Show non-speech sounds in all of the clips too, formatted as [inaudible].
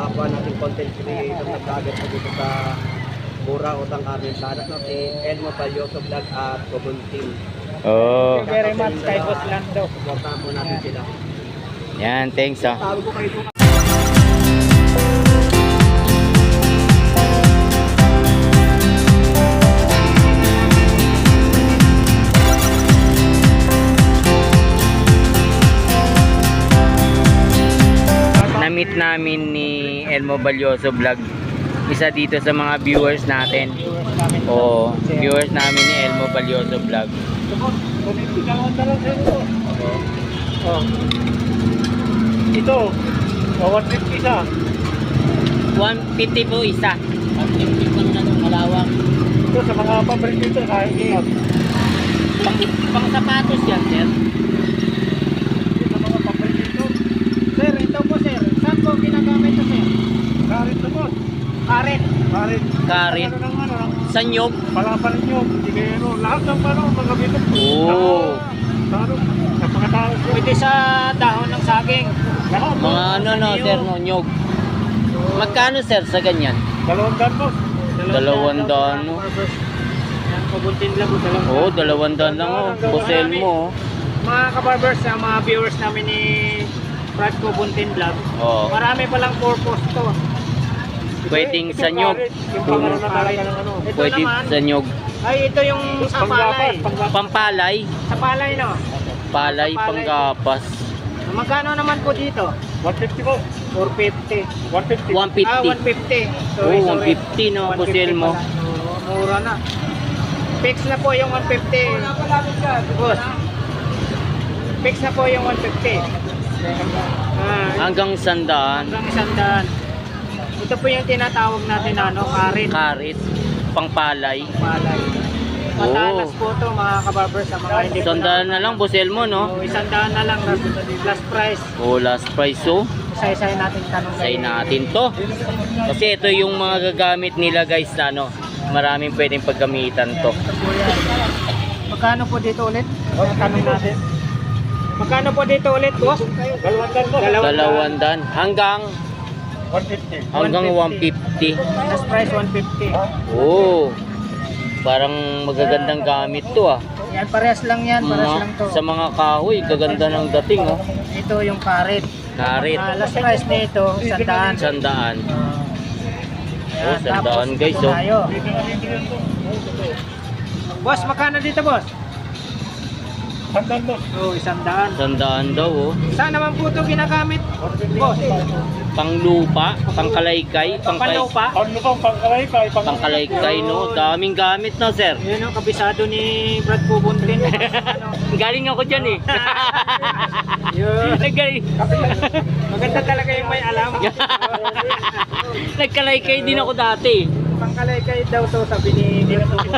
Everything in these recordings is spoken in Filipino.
kapwa nating content creator na vlogger po dito sa Mura Utang Carmen Sana no, si Elmo Palyoso Vlog at Cobon Team. Oh. Thank you very much kay Boss Lando. Supportahan po natin sila. Yan, thanks ah. Tawag ko kayo Elmo Balyoso Vlog. Isa dito sa mga viewers natin. Oo, viewers namin ni Elmo Balyoso Vlog. Oh. Ito, oh, 150 sa. 150 po isa. 150 pang na malawak. Ito sa mga pabrik dito, kahit ito. Pang, pang sapatos yan, sir. Sa mga pabrik dito. Sir, ito po sir. Saan po ginagamit ito sir? Karit na po. Karet. Karit. Karit. Ano ng ano, ng Sa nyog. palapal nyo. Hindi kayo ano, lahat ng ano, mga. Oo. Sa ano, sa mga tao. Pwede sa dahon ng saging. Lahat. Mga ano no, sir, no, nyog. Magkano sir sa ganyan? Dalawang daan po. Dalawang daan, no? Yan, pabuntin lang po. Dalawang Oo, oh, dalawang daan lang oh. Busel mo Mga kabarbers, sa mga viewers namin ni Brad Kubuntin Vlog. oh. Oh. Marami palang purpose to. Pwedeng sa nyog. Yung pangano na talaga ng ano. Ito Pwede naman, sa nyog. ay ito yung sa palay. Pampalay. Sa palay no. Palay, panggapas. Magkano naman po dito? 150 po. 450. 150. 150. Ah, 150. Sorry, sorry. 150 no, 150 busel mo. mura na. Fix na po yung 150. Boss. Fix na po yung 150. Ah, Hanggang sandaan. hanggang isang daan. Ito po yung tinatawag natin na ano, karit. Karit. Pangpalay. Malay. Matalas po to mga kabarbers sa mga hindi po Sandaan na lang, busel mo, no? So, isang daan na lang last, price. Oh, last price, oh. Isa-isahin natin tanong. Say natin to. Kasi ito yung mga gagamit nila, guys, na ano. Maraming pwedeng paggamitan to. Ito. Magkano po dito ulit? Tanong natin. Magkano po dito ulit, boss? Dalawang daan po. Dalawang dan. Hanggang, 150. hanggang 150. Last price 150. Oh. Parang magagandang gamit to, ah. Yan, parehas lang yan. Parehas lang to. sa mga kahoy, gaganda ng dating, oh. Ito yung karit. Karit. Ah, last price nito, sandaan. Sandaan. Ayan, Oh, sandaan, guys, ito oh. tayo. Boss, magkano dito, boss? Sandaan po. Oh, isang daan. Sandaan daw, oh. Saan naman po ito ginagamit? Boss, Panglupa, pangkalaykay, pangkay, panlupa. Ano po, pangkalay pa. pangkalaykay, no? Daming gamit na, sir. Yun ang kabisado ni Brad Pubuntin. ano, [laughs] Galing ako dyan, eh. [laughs] yun. Naggaling. Maganda talaga yung may alam. [laughs] Nagkalaykay din ako dati. Pangkalaykay daw to sabi ni Pubuntin.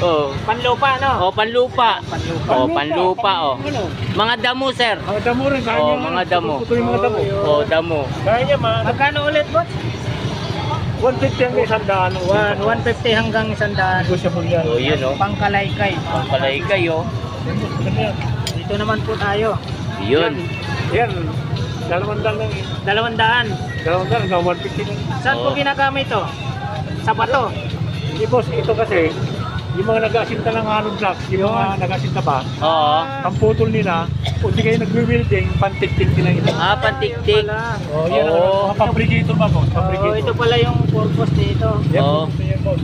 Oh. Panlupa, no? Oh, panlupa. Panlupa. Oh, panlupa, oh. Ano? Mga damo, sir. Mga damo rin. Kaya Oh, niya, mga damo. Yung mga damo. Oh, damo. Kaya niya, ma. Magkano ulit, boss? 150 ang isang daan. 1, 150 hanggang 100. Negotiable yan. Oh, yun, oh. Pangkalaykay. Pangkalaykay, oh. Dito naman po tayo. Yun. Yan. Dalawang daan lang. eh. Dalawang daan. Dalawang daan. Hanggang 150 lang. Saan po Oo. ginagamit ito? Sa bato. Hindi boss, ito kasi, yung mga nag-asinta ng hollow blocks, yung mga nag-asinta ba, Oo. ang putol nila, kung di kayo nag-welding, pantik-tik nila ito. Ah, pantiktik. Oh, yan Oo. ang mga fabricator ba boss? Oh, Fabricator. ito pala yung purpose dito. Yan, Oo. boss, yan, boss.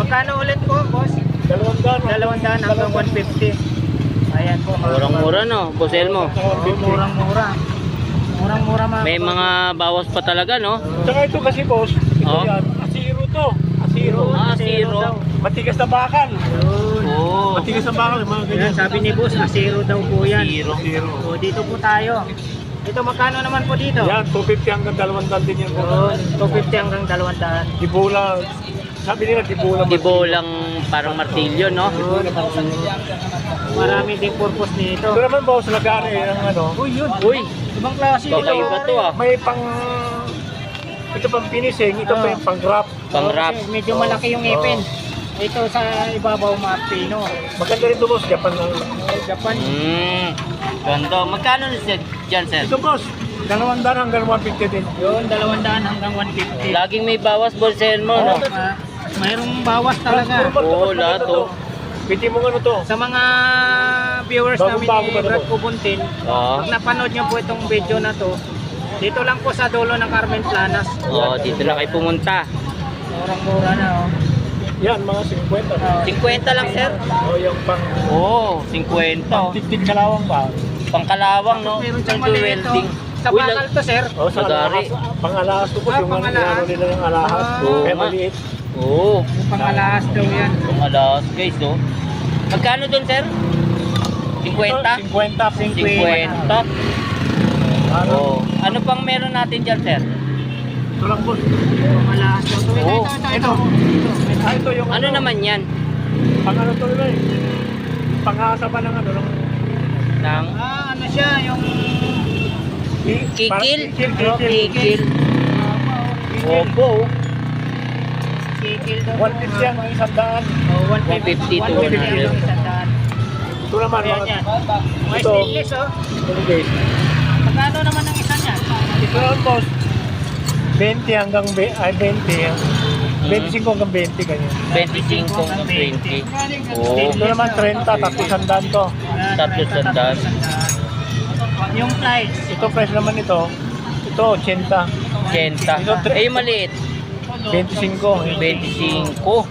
Magkano ulit po, boss? Dalawang daan. Dalawang daan hanggang 150. Ayan po. mga Murang-mura, no? Busel mo. Saka kapatid. Oo, 150. Murang-mura. Murang-mura mga May kapatid. mga bawas pa talaga, no? Saka ito kasi boss, ito Oo. yan, asiro to. Asiro. Ah, daw. Matigas na bakal. Yun. Oo. Matigas na bakal, mga ganyan. Yan, sabi ni boss, asiro daw po yan. Zero. Asiro. O, dito po tayo. Ito, magkano naman po dito? Yan, 250 hanggang dalawang daan din yan. Yun, 250 hanggang 200. Dibola, sabi nila dibola. Dibo lang parang martilyo, no? Yun. Marami din purpose nito. Ito naman boss, lagari ang ano. Uy, yun. Uy, Ibang klase kakaiba to ah. May pang ito pang finishing, ito pa yung pang wrap. Pang wrap. Kasi Medyo malaki yung ipin. Ito sa ibabaw mapino. Maganda rin ito boss, Japan lang. Japan. Hmm. Ganda. Magkano na siya dyan, sir? Ito boss, Dalawang daan hanggang 150 din. Yun, 200 hanggang 150. Laging may bawas boss Elmo, no? Ah, mayroong bawas talaga. Oo, lahat, oh. Piti mo ano to? Sa mga viewers namin ni na Brad. Kubuntin, Oo. pag napanood nyo po itong video na to, dito lang po sa dulo ng Carmen Planas. Oo, dito lang kayo pumunta. Murang-mura na oh. Yan, mga 50. Oh. 50 lang, sir. O yung pang Oo, 50. tigtig kalawang ba? Pangkalawang, no? Meron siyang maliit oh. welding. Sa Uy, bakal to sir. O sa Magari. alahas. Pang alahas to po Ah, yung pang ano alahas. nila yung alahas. Ah. Oo Kaya nga. maliit. Oo, Yung pangalahas daw yan. pangalas, guys, no? Magkano dun, sir? 50? 50. 50. 50. Ano? Oo. Ano pang meron natin dyan, sir? Ito lang po. Pangalahas daw. Ito, ito, ito, ito. Ah, ito yung Ano naman yan? Pang ano to nila eh. Pangasa pa ng ano. ng- Nang Ah, ano siya, yung... kikil? Parang Kikil. Kikil. Opo. Kikil daw. 150 yan, mga isang daan. Oh, 150 to 150 100. yung isang daan. Ito naman, Ayan yan. Mga Ito. stainless oh. Ito guys. Magkano naman ang isa naman boss. 20 hanggang be- ay 20 yan. 25 hanggang 20 ganyan. 25 hanggang 20. Oo. Ito naman 30, tapos isang daan to. Yan, 30, sandaan. sandaan. Yung price. Ito price naman ito. Ito 80. 80. Eh, yung maliit. 25. 25. Oh,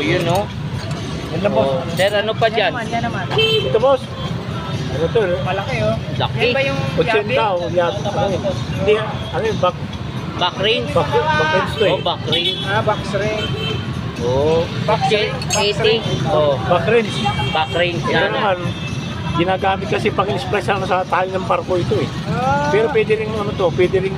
yun, no? Yan lang boss. Oh. Sir, ano pa Yan dyan? naman, yan naman. Ito boss. Ano to? Malaki oh. Laki. Yan ba yung 80 yabi? o yat. Ano yun? Hindi, ano yun? Back, Back ring. back, back ends to eh. Oh, back ring. Ah, box ring. Oh. Box ring. Box ring. 80. Oh, Back range. back ring. Yan. naman, ginagamit kasi pang express ano sa tali ng barko ito eh. Ah, Pero pwede rin ano to, pwede rin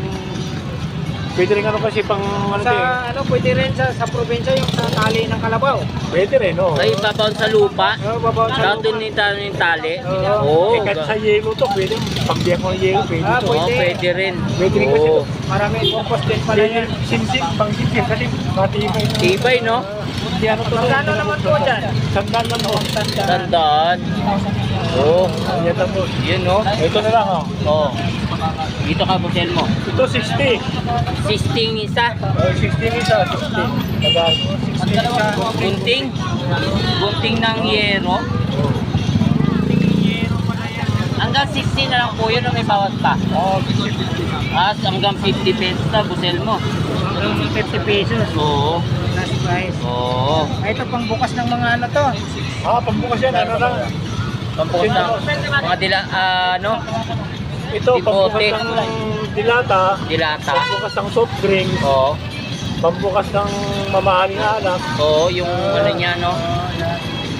pwede rin ano kasi pang ano to eh. sa ano pwede rin sa sa probinsya yung sa tali ng kalabaw. Pwede rin, no. Ay, babaon sa lupa. Oh, babaw sa Lahat doon yung tali. yung tali. Oo. Oh, eh, kahit sa yelo to, pwede. Pagbiyak mo ng yelo, pwede Ah, to. Oh, pwede. pwede rin. Pwede rin kasi Oh. to. Marami purpose din pala Pwede yan. sinsip, pang sinsip kasi matibay. Tibay, no? Hindi ano to. Magkano naman po dyan? Sandal lang to. Tandaan. Oh, Yan lang po. yun, no? Ito na lang oh. Oh. Dito ka, Busel mo. Ito 60. 16 isa. Oh, 60 isa, 60. Tagal. 60 isa. Gunting. Gunting ng yero. Hanggang 60 na lang po yun o may bawas pa. Oh, 60. Ah, hanggang 50 pesos na, busel mo. Hanggang 50 pesos. Oo. Last price. Oo. Ah, ito pang bukas ng mga ano to. Ah, pambukas yan, ano lang. Pambukas ng mga dila, ah, ano, Ito, pambukas ng dilata, dilata. pambukas ng soft drinks, Oo. pambukas ng mamahaling anak. Oo, yung ano niya, no?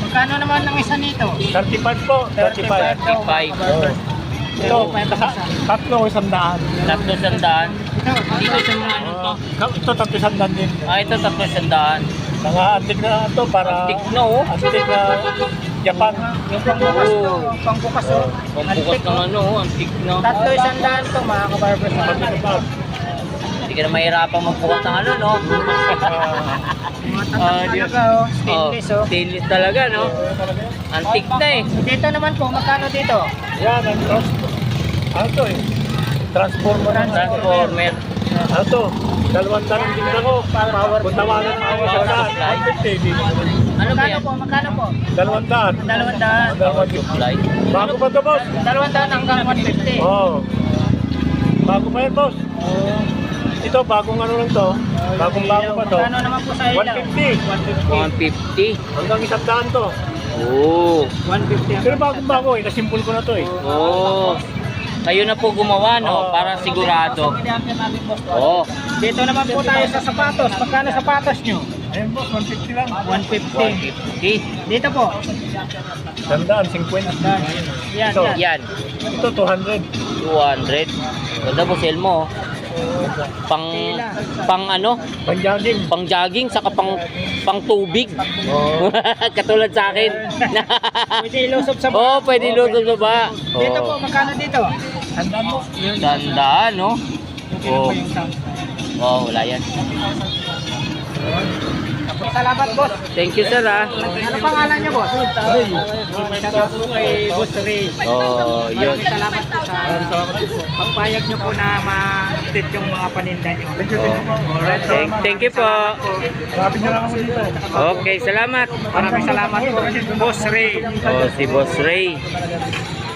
Magkano naman ang isa nito? 35 po, 35. 35. Oh. Ito, tasa- tatlo isang daan. Tatlo sandaan. Ito, Dito sa mga ano to. Ah, ito tatlo isang daan din. Ah, ito tatlo sandaan. Mga antik na ito para Antik na, oh. antik na Japan. yung pangbukas to. Pangbukas to. Pambukas Antik, ng oh. ano, oh, antik na. Tatlo isang daan to mga kabarbers. Hindi ka na mahirapan magbukas ng ano, no? Di- talaga oh. Stainless oh. Stainless talaga, no? Antik na eh. Dito naman po, magkano dito? Yan, ang trans... Ano to eh? Transformer. Transformer. Ano to? Dalawang daan din ako. Power. Kung tawagan mo ako sa daan, supply. 150. Ano ba po? Magkano po? Dalawang daan. Dalawang daan. Dalawang daan. Bago pa to, boss? Dalawang daan hanggang 150. Oo. Oh. Bago pa yan, boss. Ito, bagong ano lang to. Bagong bago pa to. Magkano naman po sa ilaw? 150. 150. Hanggang isang daan to. Oo. 150. Pero bagong bago eh. Nasimpul ko na to eh. Oo. Kayo na po gumawa, no? Para sigurado. Oo. Dito naman po tayo sa sapatos. Magkano sapatos nyo? Ayun, boss. 150 lang. 150. 150. Dito po. Sandaan, 50. Yan, Ito. yan. Ito, 200. 200. Ganda po sel mo. oh. Pang pang ano? Panjaging. Pang jogging saka pang pang tubig. [laughs] Katulad sa akin. [laughs] Pwede ilusog sa [laughs] oh, pwede luto sa ba? Dito po, magkano dito? Sandaan mo. Tandaan, no? Oh. Oh, wala yan. Salamat, boss. Thank you, sir, ah. Ano pangalan niyo, boss? Salamat po kay Boss Ray. Oh, yun. Salamat po sa pagpayag niyo po na ma-update yung mga paninda niyo. Alright, Thank, thank you po. Sabi niyo lang ako dito. Okay, salamat. Maraming salamat po, Boss Ray. Oh, si Boss Ray.